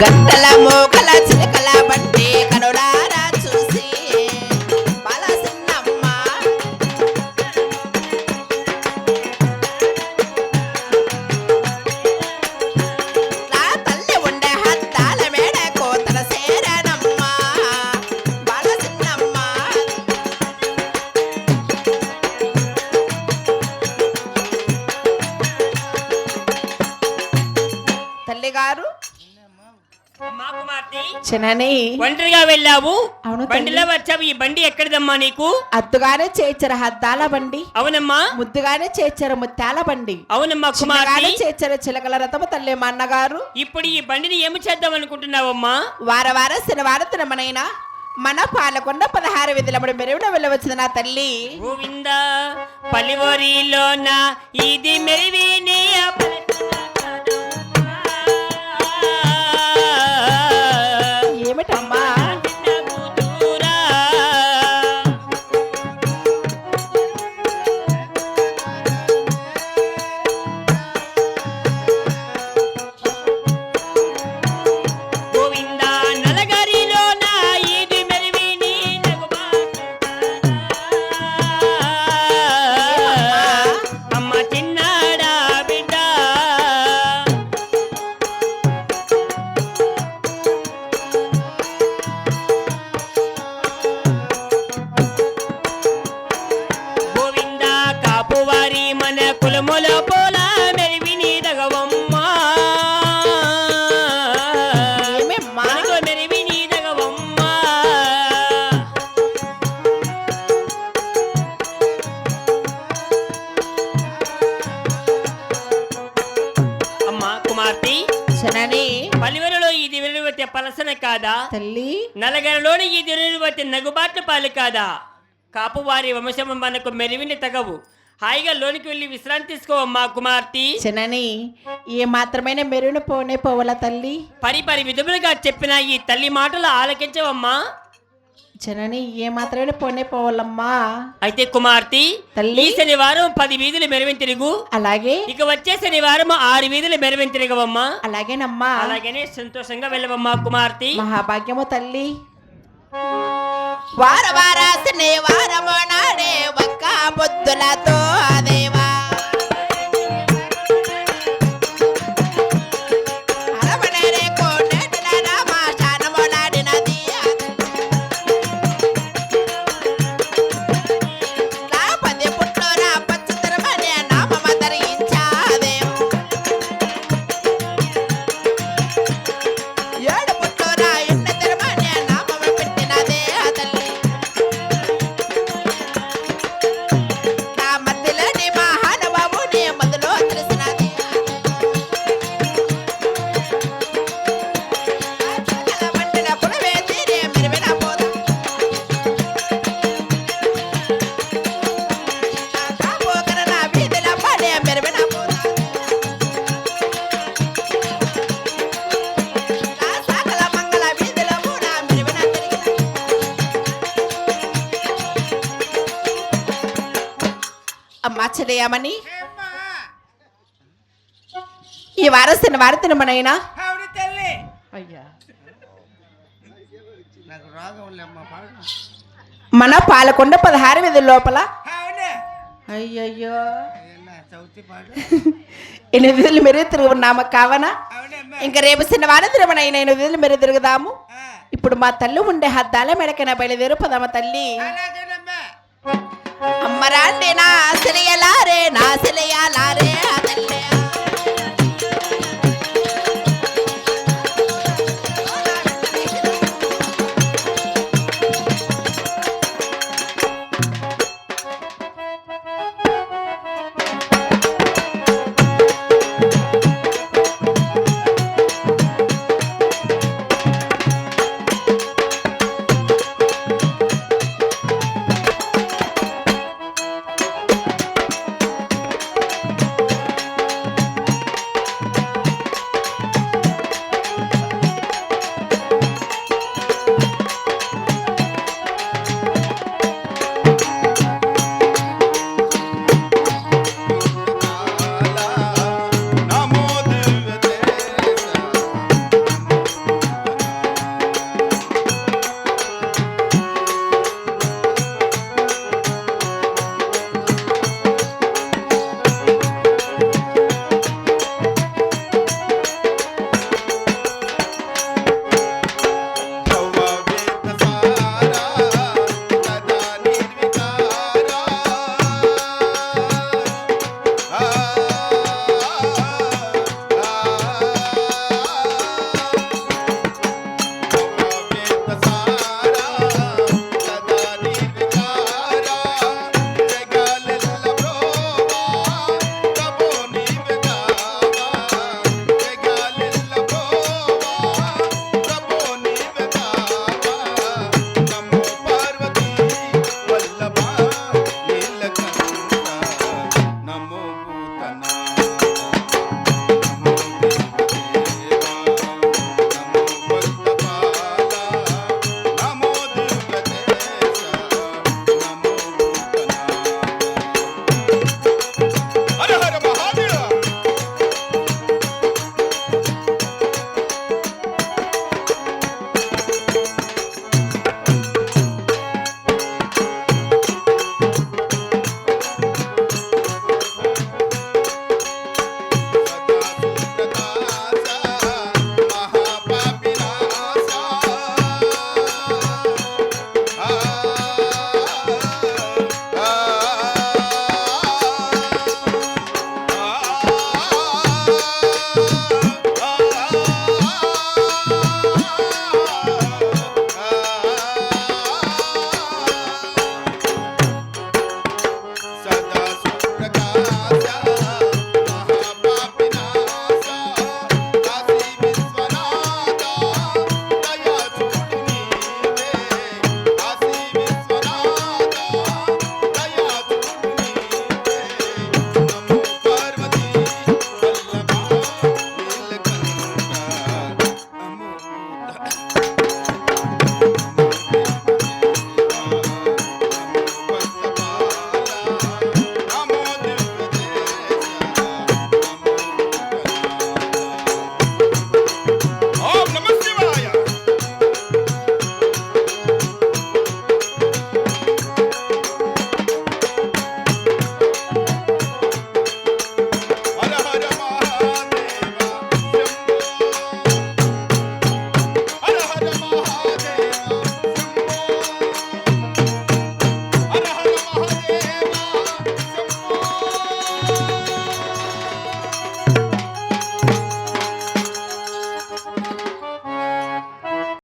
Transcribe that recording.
గంటల మోకల చిన్నని. ఒంటరిగా వెళ్ళావు? అవును. బండిలో వచ్చావు. ఈ బండి ఎక్కడిదమ్మా నీకు? అద్దుగానే చేర్చర హద్దాల బండి. అవునమ్మా. ముద్దుగానే చేర్చర ముత్యాల బండి. అవునమ్మా కుమార్తె. చేర్చర చిలకల రథము తల్లి మా అన్నగారు. ఇప్పుడు ఈ బండిని ఏమి చేద్దాం అనుకుంటున్నావమ్మా? వార వార శనివార తినమనైనా మన పాలకొండ పదహారు విధులముడు మెరుగున వెళ్ళవచ్చుది నా తల్లి? గోవింద పలివరిలోన? ఇది మెరివిని దివిలువతే పలసన కాదా? తల్లి. నలగరలోని ఈ దివిలువతే నగుబాట్ల పాలు కాదా? కాపువారి వంశము మనకు మెరివిని తగవు. హాయిగా లోనికి వెళ్ళి విశ్రాంతి తీసుకోవమ్మా కుమార్తె? చిన్నని ఏ మాత్రమైన మెరుగున పోనే పోవల తల్లి? పరి పరి విధములుగా చెప్పిన ఈ తల్లి మాటలు ఆలకించవమ్మా. చిన్నని ఏ మాత్రమైన పోనే పోవాలమ్మా. అయితే కుమార్తె తల్లి. ఈ శనివారం పది వీధులు మెరవిని తిరుగు. అలాగే. ఇక వచ్చే శనివారం ఆరు వీధులు మెరవిని తిరగవమ్మా. అలాగేనమ్మా. అలాగనే సంతోషంగా వెళ్ళవమ్మా కుమార్తె. మహాభాగ్యము తల్లి. వార వార శనివారము నాడే ఒక్క పొద్దులతో దేవా చెల్లయ్యమని ఈ వారం అయ్యా. రోగం లేమ్మా పాడు మన పాలకొండ పదహారు విధుల లోపల. అయ్యయ్యో. ఎనిమిది విధులు మెరుగు తిరుగున్నామ కావనా? ఇంకా రేపు శనివారం తినమనైనా ఎనిమిది విధులు మెరుగు తిరుగుదాము. ఇప్పుడు మా తల్లి ఉండే హద్దాల మెడకన బయలుదేరు పదమ తల్లి. అమ్మరాండి నా సిలియలారే నా సిలియలారే ఆ